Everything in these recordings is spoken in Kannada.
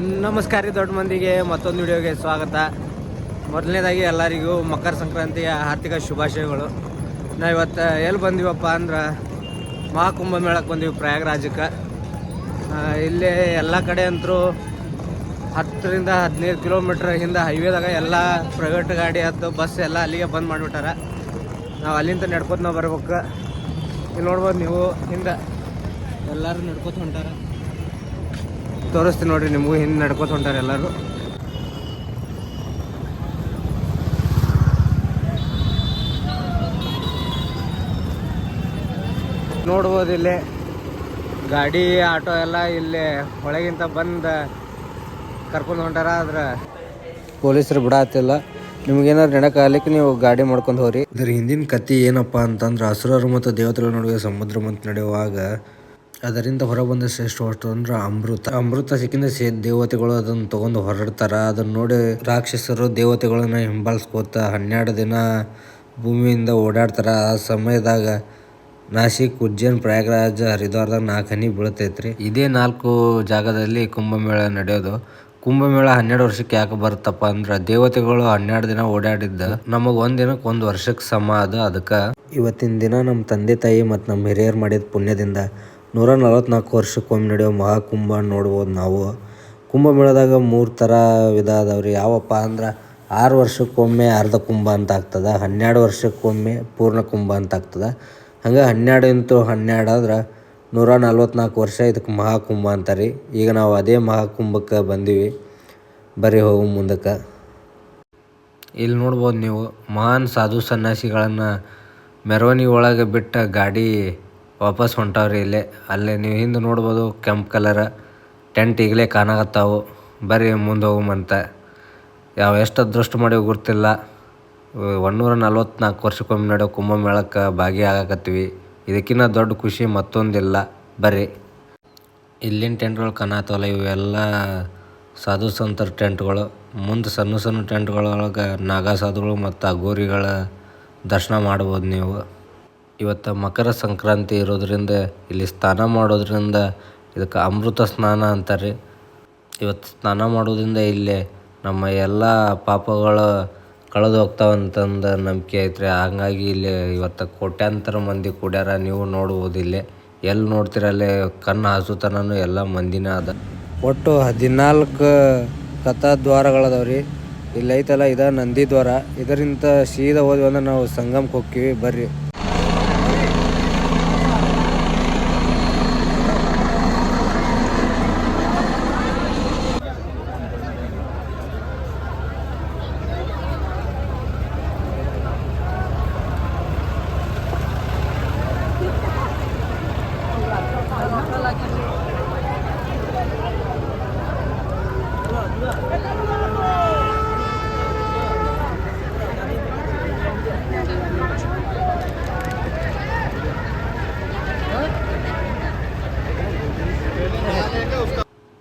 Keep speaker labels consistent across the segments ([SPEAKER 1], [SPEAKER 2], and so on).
[SPEAKER 1] ನಮಸ್ಕಾರ ರೀ ದೊಡ್ಡ ಮಂದಿಗೆ, ಮತ್ತೊಂದು ವಿಡಿಯೋಗೆ ಸ್ವಾಗತ. ಮೊದಲನೇದಾಗಿ ಎಲ್ಲರಿಗೂ ಮಕರ ಸಂಕ್ರಾಂತಿಯ ಆರ್ಥಿಕ ಶುಭಾಶಯಗಳು. ನಾವು ಇವತ್ತು ಎಲ್ಲಿ ಬಂದೀವಪ್ಪ ಅಂದ್ರೆ ಮಹಾಕುಂಭ ಮೇಳಕ್ಕೆ ಬಂದೀವಿ ಪ್ರಯಾಗರಾಜಕ್ಕೆ. ಇಲ್ಲಿ ಎಲ್ಲ ಕಡೆ ಅಂತರೂ ಹತ್ತರಿಂದ ಹದಿನೈದು ಕಿಲೋಮೀಟ್ರ್ ಹಿಂದೆ ಹೈವೇದಾಗ ಎಲ್ಲ ಪ್ರೈವೇಟ್ ಗಾಡಿ ಅದು ಬಸ್ ಎಲ್ಲ ಅಲ್ಲಿಗೆ ಬಂದ್ ಮಾಡಿಬಿಟ್ಟಾರ. ನಾವು ಅಲ್ಲಿಂದ ನಡ್ಕೊತ ನಾವು ಬರ್ಬೇಕು. ಇಲ್ಲಿ ನೋಡ್ಬೋದು ನೀವು ಹಿಂದೆ ಎಲ್ಲರೂ ನಡ್ಕೊತ ಹೊಂಟಾರ. ತೋರಿಸ್ತೀನಿ ನೋಡ್ರಿ, ನಿಮಗೂ ಹಿಂದೆ ನಡ್ಕೋತ ಹೊಂಟಾರ ಎಲ್ಲರೂ. ನೋಡ್ಬೋದು ಇಲ್ಲಿ, ಗಾಡಿ, ಆಟೋ ಎಲ್ಲ ಇಲ್ಲಿ ಒಳಗಿಂತ ಬಂದು ಕರ್ಕೊಂಡು ಹೊಂಟಾರ, ಆದ್ರೆ ಪೊಲೀಸರು ಬಿಡಾತಿಲ್ಲ. ನಿಮ್ಗೇನಾದ್ರು ನಡಕಾಗಲಿಕ್ಕೆ ನೀವು ಗಾಡಿ ಮಾಡ್ಕೊಂಡು ಹೋಗ್ರಿ. ಇದ್ರ ಹಿಂದಿನ ಕತಿ ಏನಪ್ಪ ಅಂತಂದ್ರೆ, ಅಸುರರು ಮತ್ತು ದೇವತೆಗಳ ನಡುವೆ ಸಮುದ್ರ ಮಂತ್ ನಡೆಯುವಾಗ ಅದರಿಂದ ಹೊರಬಂದ ಶ್ರೇಷ್ಠ ವಸ್ತು ಅಂದ್ರೆ ಅಮೃತ. ಅಮೃತ ಸಿಕ್ಕಿಂದ ದೇವತೆಗಳು ಅದನ್ನ ತಗೊಂಡು ಹೊರಡ್ತಾರ. ಅದನ್ನ ನೋಡಿ ರಾಕ್ಷಸರು ದೇವತೆಗಳನ್ನ ಹಿಂಬಾಲಿಸ್ಕೋತ ಹನ್ನೆರಡು ದಿನ ಭೂಮಿಯಿಂದ ಓಡಾಡ್ತಾರ. ಆ ಸಮಯದಾಗ ನಾಸಿಕ್ ಉಜ್ಜೈನ್ ಪ್ರಯಾಗರಾಜ, ಹರಿದ್ವಾರದಾಗ ನಾಲ್ಕು ಹನಿ ಬೀಳ್ತೈತ್ರಿ. ಇದೇ ನಾಲ್ಕು ಜಾಗದಲ್ಲಿ ಕುಂಭಮೇಳ ನಡೆಯೋದು. ಕುಂಭಮೇಳ ಹನ್ನೆರಡು ವರ್ಷಕ್ಕೆ ಯಾಕೆ ಬರುತ್ತಪ್ಪ ಅಂದ್ರೆ ದೇವತೆಗಳು ಹನ್ನೆರಡು ದಿನ ಓಡಾಡಿದ್ದ ನಮಗೆ ಒಂದಿನಕ್ಕೆ ದಿನಕ್ಕೆ ಒಂದ್ ವರ್ಷಕ್ಕೆ ಸಮ ಅದು ಅದಕ್ಕೆ. ಇವತ್ತಿನ ದಿನ ನಮ್ಮ ತಂದೆ ತಾಯಿ ಮತ್ತು ನಮ್ಮ ಹಿರಿಯರು ಮಾಡಿದ ಪುಣ್ಯದಿಂದ ನೂರ ನಲವತ್ನಾಲ್ಕು ವರ್ಷಕ್ಕೊಮ್ಮೆ ನಡೆಯೋ ಮಹಾಕುಂಭ ನೋಡ್ಬೋದು ನಾವು. ಕುಂಭಮೇಳದಾಗ ಮೂರು ಥರ ವಿಧ ಅದಾವ್ರಿ. ಯಾವಪ್ಪ ಅಂದ್ರೆ ಆರು ವರ್ಷಕ್ಕೊಮ್ಮೆ ಅರ್ಧ ಕುಂಭ ಅಂತ ಆಗ್ತದೆ, ಹನ್ನೆರಡು ವರ್ಷಕ್ಕೊಮ್ಮೆ ಪೂರ್ಣ ಕುಂಭ ಅಂತ ಆಗ್ತದೆ. ಹಂಗೆ ಹನ್ನೆರಡು ಇಂಟು ಹನ್ನೆರಡು ಆದ್ರೆ ನೂರ ನಲ್ವತ್ನಾಲ್ಕು ವರ್ಷ ಇದಕ್ಕೆ ಮಹಾಕುಂಭ ಅಂತಾರೆ. ಈಗ ನಾವು ಅದೇ ಮಹಾಕುಂಭಕ್ಕೆ ಬಂದೀವಿ. ಬರೀ ಹೋಗು ಮುಂದಕ್ಕೆ. ಇಲ್ಲಿ ನೋಡ್ಬೋದು ನೀವು ಮಹಾನ್ ಸಾಧು ಸನ್ಯಾಸಿಗಳನ್ನು ಮೆರವಣಿಗೆ ಒಳಗೆ ಬಿಟ್ಟ ಗಾಡಿ ವಾಪಸ್ ಹೊಂಟಾವ್ರಿ ಇಲ್ಲೇ. ಅಲ್ಲೇ ನೀವು ಹಿಂದೆ ನೋಡ್ಬೋದು ಕೆಂಪು ಕಲರ್ ಟೆಂಟ್ ಈಗಲೇ ಕಾಣಕತ್ತಾವು. ಬರೀ ಮುಂದೆ ಹೋಗುಮಂತ ಯಾವ ಎಷ್ಟು ಅದೃಷ್ಟ ಮಾಡಿ ಗೊತ್ತಿಲ್ಲ. ಒನ್ನೂರ ನಲ್ವತ್ನಾಲ್ಕು ವರ್ಷಕ್ಕೊಮ್ಮೆ ನಡೆಯೋ ಕುಂಭಮೇಳಕ್ಕೆ ಭಾಗಿಯಾಗಕತ್ತೀವಿ ಇದಕ್ಕಿಂತ ದೊಡ್ಡ ಖುಷಿ ಮತ್ತೊಂದಿಲ್ಲ. ಬರ್ರಿ ಇಲ್ಲಿನ ಟೆಂಟ್ಗಳು ಕಾಣತ್ತವಲ್ಲ ಇವೆಲ್ಲ ಸಾಧು ಸಂತರ ಟೆಂಟ್ಗಳು. ಮುಂದೆ ಸಣ್ಣ ಸಣ್ಣ ಟೆಂಟ್ಗಳೊಳಗೆ ನಾಗಸಾಧುಗಳು ಮತ್ತು ಅಗೋರಿಗಳ ದರ್ಶನ ಮಾಡ್ಬೋದು ನೀವು. ಇವತ್ತು ಮಕರ ಸಂಕ್ರಾಂತಿ ಇರೋದರಿಂದ, ಇಲ್ಲಿ ಸ್ನಾನ ಮಾಡೋದ್ರಿಂದ ಇದಕ್ಕೆ ಅಮೃತ ಸ್ನಾನ ಅಂತಾರೆ. ಇವತ್ತು ಸ್ನಾನ ಮಾಡೋದರಿಂದ ಇಲ್ಲಿ ನಮ್ಮ ಎಲ್ಲ ಪಾಪಗಳು ಕಳೆದು ಹೋಗ್ತಾವಂತಂದು ನಂಬಿಕೆ ಐತ್ರಿ. ಹಂಗಾಗಿ ಇಲ್ಲಿ ಇವತ್ತು ಕೋಟ್ಯಾಂತರ ಮಂದಿ ಕೂಡ್ಯಾರ. ನೀವು ನೋಡ್ಬೋದು ಇಲ್ಲಿ. ಎಲ್ಲಿ ನೋಡ್ತೀರ ಅಲ್ಲಿ ಕಣ್ಣು ಹಾಸುತನೂ ಎಲ್ಲ ಮಂದಿನೇ ಅದ. ಒಟ್ಟು ಹದಿನಾಲ್ಕು ಕಥಾ ದ್ವಾರಗಳದಾವ್ರಿ ಇಲ್ಲಿ ಐತಲ್ಲ ಇದ ನಂದಿ ದ್ವಾರ. ಇದರಿಂದ ಸೀದಾ ಹೋದ್ವಿ ಅಂದ್ರೆ ನಾವು ಸಂಗಮಕ್ಕೆ ಹೋಗ್ತೀವಿ. ಬರ್ರಿ.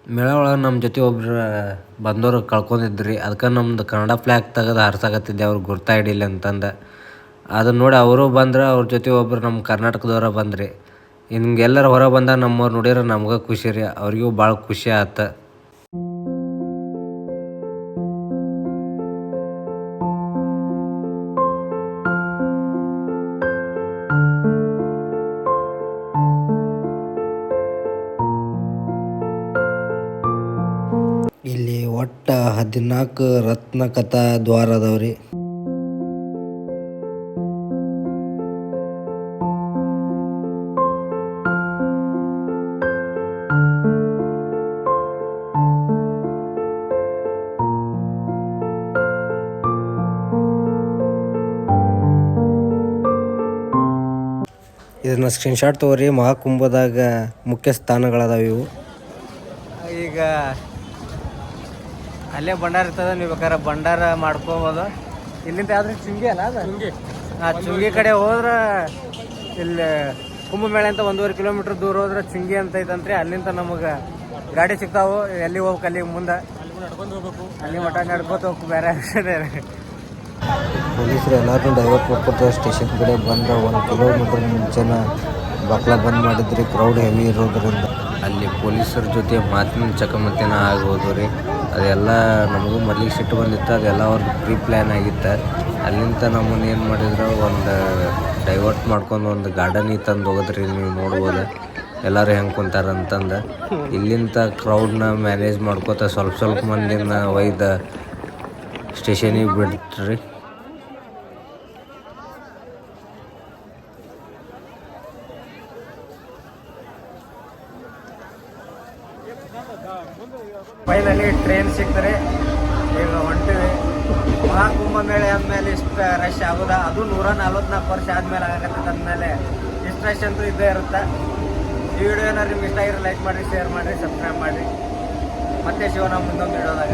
[SPEAKER 1] ಮೇಳ ಒಳಗೆ ನಮ್ಮ ಜೊತೆ ಒಬ್ರು ಬಂದವರು ಕಳ್ಕೊಂಡಿದ್ರಿ. ಅದಕ್ಕೆ ನಮ್ದು ಕನ್ನಡ ಫ್ಲ್ಯಾಗ್ ತೆಗೆದು ಹಾರ್ಸಾಕತ್ತಿದ್ದೆ. ಅವ್ರು ಗುರ್ತಾ ಹಿಡೀಲಿ ಅಂತಂದು. ಅದನ್ನು ನೋಡಿ ಅವರು ಬಂದ್ರೆ, ಅವ್ರ ಜೊತೆ ಒಬ್ರು ನಮ್ಮ ಕರ್ನಾಟಕದವ್ರ ಬಂದ್ರಿ. ಹಿಂಗೆಲ್ಲರೂ ಹೊರ ಬಂದಾಗ ನಮ್ಮವ್ರು ನೋಡಿದ್ರೆ ನಮ್ಗೆ ಖುಷಿ ರೀ. ಅವ್ರಿಗೂ ಭಾಳ ಖುಷಿ ಆಯ್ತು ಇಲ್ಲಿ ಒಟ್ಟ ಹದಿನಾಲ್ಕು ರತ್ನ ಕಥಾ ದ್ವಾರ ಅದಾವ್ರಿ ಇದನ್ನ ಸ್ಕ್ರೀನ್ಶಾಟ್ ತಗೋರಿ. ಮಹಾಕುಂಭದಾಗ ಮುಖ್ಯ ಸ್ಥಾನಗಳಾದವು ಇವು. ಈಗ ಅಲ್ಲೇ ಭಂಡಾರ ಇರ್ತದ ನೀವು ಬೇಕಾದ್ರೆ ಭಂಡಾರ ಮಾಡ್ಕೋಬೋದು. ಇಲ್ಲಿಂದ ಯಾವ್ದು ಚುಂಗಿ ಅಲ್ಲ ಅದು? ಚುಂಗಿ ಹಾಂ ಚುಂಗಿ ಕಡೆ ಹೋದ್ರೆ ಇಲ್ಲಿ ಕುಂಭಮೇಳ ಅಂತ ಒಂದೂವರೆ ಕಿಲೋಮೀಟ್ರ್ ದೂರ ಹೋದ್ರೆ ಚುಂಗಿ ಅಂತ ಐತಂತ್ರಿ. ಅಲ್ಲಿಂದ ನಮಗೆ ಗಾಡಿ ಸಿಗ್ತಾವು. ಎಲ್ಲಿ ಹೋಗ್ಬೇಕು ಅಲ್ಲಿ ಮುಂದೆ? ಅಲ್ಲಿ ಮಠ ನಡ್ಕೋತ ಹೋಗ್ಬೇಕು ಬೇರೆ ಪೊಲೀಸರು ಎಲ್ಲರೂ ಡೈವರ್ಟ್ ಮಾಡ್ಕೊತ ಸ್ಟೇಷನ್ ಕಡೆ ಬಂದ್ರೆ ಒಂದು ಕಿಲೋಮೀಟರ್ ಮುಂಚೆನ ಬಕ್ಲ ಬಂದ್ ಮಾಡಿದ್ರಿ ಕ್ರೌಡ್ ಹೆವಿ ಇರೋದ್ರಿಂದ. ಅಲ್ಲಿ ಪೊಲೀಸರ ಜೊತೆ ಮಾತಿನ ಚಕಮಕಿನ ಆಗೋದು ರೀ. ಅದೆಲ್ಲ ನಮಗೂ ಮೊದಲಿಗೆ ಸಿಟ್ಟು ಬಂದಿತ್ತು, ಅದೆಲ್ಲ ಅವ್ರದ್ದು ಪ್ರೀ ಪ್ಲ್ಯಾನ್ ಆಗಿತ್ತು. ಅಲ್ಲಿಂದ ನಮ್ಮನ್ನು ಏನು ಮಾಡಿದ್ರು, ಒಂದು ಡೈವರ್ಟ್ ಮಾಡ್ಕೊಂಡು ಒಂದು ಗಾರ್ಡನಿಗೆ ತಂದು ಹೋಗೋದ್ರಿ, ನೀವು ನೋಡ್ಬೋದು. ಎಲ್ಲರೂ ಹೆಂಗೆ ಕುಂತಾರ ಅಂತಂದು. ಇಲ್ಲಿಂದ ಕ್ರೌಡ್ನ ಮ್ಯಾನೇಜ್ ಮಾಡ್ಕೋತ ಸ್ವಲ್ಪ ಸ್ವಲ್ಪ ಮಂದಿನ ಒಯ್ದು ಸ್ಟೇಷನಿಗೆ ಬಿಡ್ತ್ರಿ ಫೈನಲಿ ಟ್ರೈನ್ ಸಿಕ್ತರೆ ಈಗ ಹೊಂಟಿವಿ ಮಹಾಕುಂಭಮೇಳೆ ಅಂದಮೇಲೆ ಇಷ್ಟು ರಶ್ ಆಗೋದ? ಅದು ನೂರ ನಲ್ವತ್ನಾಲ್ಕು ವರ್ಷ ಆದಮೇಲೆ ಆಗತ್ತೆ ಅಂದಮೇಲೆ ಇಷ್ಟು ರಶ್ ಅಂತೂ ಇದ್ದೇ ಇರುತ್ತೆ. ಈ ವಿಡಿಯೋ ಏನಾದ್ರು ನಿಮ್ಗೆ ಇಷ್ಟ ಆಗಿರೋ ಲೈಕ್ ಮಾಡಿರಿ ಶೇರ್ ಮಾಡಿರಿ ಸಬ್ಸ್ಕ್ರೈಬ್ ಮಾಡಿರಿ. ಮತ್ತೆ ಶಿವನ ಮುಂದೊಂದು ವಿಡಿಯೋದಾಗ